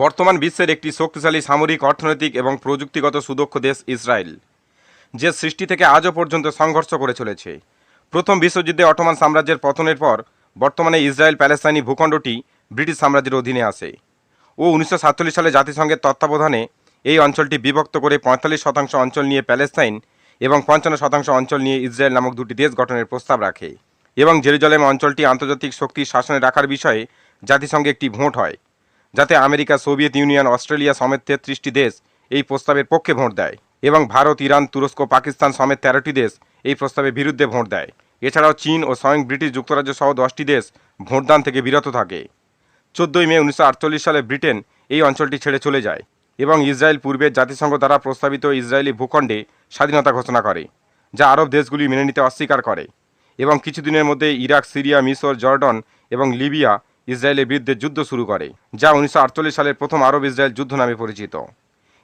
বর্তমান বিশ্বের একটি শক্তিশালী সামরিক, অর্থনৈতিক এবং প্রযুক্তিগত সুদক্ষ দেশ ইসরায়েল, যে সৃষ্টি থেকে আজও পর্যন্ত সংঘর্ষ করে চলেছে। প্রথম বিশ্বযুদ্ধে অটোমান সাম্রাজ্যের পতনের পর বর্তমানে ইসরায়েল প্যালেস্তাইনি ভূখণ্ডটি ব্রিটিশ সাম্রাজ্যের অধীনে আসে ও উনিশশো সাতচল্লিশ সালে জাতিসংঘের তত্ত্বাবধানে এই অঞ্চলটি বিভক্ত করে পঁয়তাল্লিশ শতাংশ অঞ্চল নিয়ে প্যালেস্তাইন এবং পঞ্চান্ন শতাংশ অঞ্চল নিয়ে ইসরায়েল নামক দুটি দেশ গঠনের প্রস্তাব রাখে এবং জেরুজালেম অঞ্চলটি আন্তর্জাতিক শক্তির শাসনে রাখার বিষয়ে জাতিসংঘে একটি ভোট হয়। যাতে আমেরিকা, সোভিয়েত ইউনিয়ন, অস্ট্রেলিয়া সমেত তেত্রিশটি দেশ এই প্রস্তাবের পক্ষে ভোট দেয় এবং ভারত, ইরান, তুরস্ক, পাকিস্তান সমেত তেরোটি দেশ এই প্রস্তাবের বিরুদ্ধে ভোট দেয়। এছাড়াও চীন ও স্বয়ং ব্রিটিশ যুক্তরাজ্য সহ দশটি দেশ ভোটদান থেকে বিরত থাকে। চোদ্দই মে উনিশশো আটচল্লিশ সালে ব্রিটেন এই অঞ্চলটি ছেড়ে চলে যায় এবং ইসরায়েল পূর্বের জাতিসংঘ দ্বারা প্রস্তাবিত ইসরায়েলি ভূখণ্ডে স্বাধীনতা ঘোষণা করে, যা আরব দেশগুলি মেনে নিতে অস্বীকার করে এবং কিছুদিনের মধ্যে ইরাক, সিরিয়া, মিশর, জর্ডন এবং লিবিয়া ইসরায়েলের বিরুদ্ধে যুদ্ধ শুরু করে, যা উনিশশো আটচল্লিশ সালের প্রথম আরব ইসরায়েল যুদ্ধ নামে পরিচিত।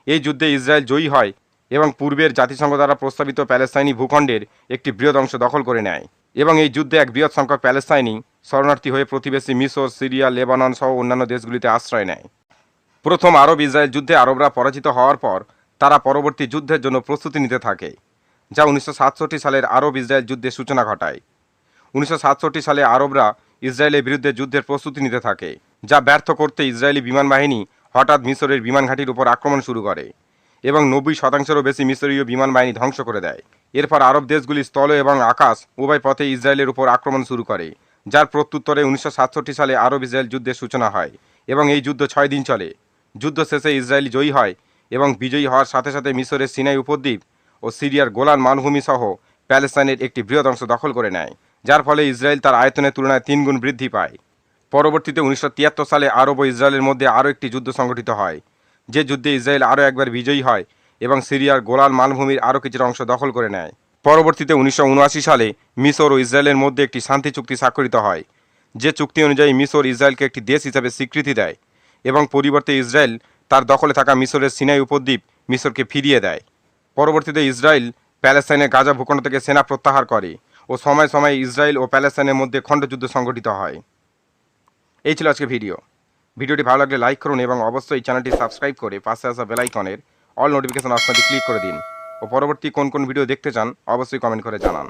এই যুদ্ধে ইসরায়েল জয়ী হয় এবং পূর্বের জাতিসংঘ দ্বারা প্রস্তাবিত প্যালেস্তাইনি ভূখণ্ডের একটি বৃহৎ অংশ দখল করে নেয় এবং এই যুদ্ধে এক বৃহৎ সংখ্যক প্যালেস্তাইনি শরণার্থী হয়ে প্রতিবেশী মিশর, সিরিয়া, লেবানন সহ অন্যান্য দেশগুলিতে আশ্রয় নেয়। প্রথম আরব ইসরায়েল যুদ্ধে আরবরা পরাজিত হওয়ার পর তারা পরবর্তী যুদ্ধের জন্য প্রস্তুতি নিতে থাকে, যা উনিশশো সাতষট্টি সালের আরব ইসরায়েল যুদ্ধের সূচনা ঘটায়। উনিশশো সাতষট্টি সালে আরবরা ইসরায়েলের বিরুদ্ধে যুদ্ধের প্রস্তুতি নিতে থাকে, যা ব্যর্থ করতে ইসরায়েলি বিমান বাহিনী হঠাৎ মিশরের বিমান ঘাঁটির উপর আক্রমণ শুরু করে এবং নব্বই শতাংশেরও বেশি মিশরীয় বিমান বাহিনী ধ্বংস করে দেয়। এরপর আরব দেশগুলি স্থল এবং আকাশ উভয় পথে ইসরায়েলের উপর আক্রমণ শুরু করে, যার প্রত্যুত্তরে উনিশশো সাতষট্টি সালে আরব ইসরায়েল যুদ্ধের সূচনা হয় এবং এই যুদ্ধ ছয় দিন চলে। যুদ্ধ শেষে ইসরায়েল জয়ী হয় এবং বিজয়ী হওয়ার সাথে সাথে মিশরের সিনাই উপদ্বীপ ও সিরিয়ার গোলান মালভূমি সহ প্যালেস্তাইনের একটি বৃহৎ অংশ দখল করে নেয়। যার ফলে ইসরায়েল তার আয়তনের তুলনায় তিনগুণ বৃদ্ধি পায়। পরবর্তীতে উনিশশো তিয়াত্তর সালে আরব ও ইসরায়েলের মধ্যে আরও একটি যুদ্ধ সংঘটিত হয়, যে যুদ্ধে ইসরায়েল আরও একবার বিজয়ী হয় এবং সিরিয়ার গোলান মালভূমির আরও কিছুটা অংশ দখল করে নেয়। পরবর্তীতে উনিশশো উনআশি সালে মিশর ও ইসরায়েলের মধ্যে একটি শান্তি চুক্তি স্বাক্ষরিত হয়, যে চুক্তি অনুযায়ী মিশর ইসরায়েলকে একটি দেশ হিসাবে স্বীকৃতি দেয় এবং পরিবর্তে ইসরায়েল তার দখলে থাকা মিশরের সিনাই উপদ্বীপ মিশরকে ফিরিয়ে দেয়। পরবর্তীতে ইসরায়েল প্যালেস্তাইনের গাজা ভূখণ্ড থেকে সেনা প্রত্যাহার করে। ও সময় সময় ইসরায়েল ও প্যালেস্তাইনের মধ্যে খণ্ডযুদ্ধ সংঘটিত হয়। এই ছিল আজকে ভিডিও। ভিডিওটি ভালো লাগলে লাইক করুন এবং অবশ্যই চ্যানেলটি সাবস্ক্রাইব করে পাশে আসা বেলাইকনের অল নোটিফিকেশন অপশনটি ক্লিক করে দিন। ও পরবর্তী কোন কোন ভিডিও দেখতে চান, অবশ্যই কমেন্ট করে জানান।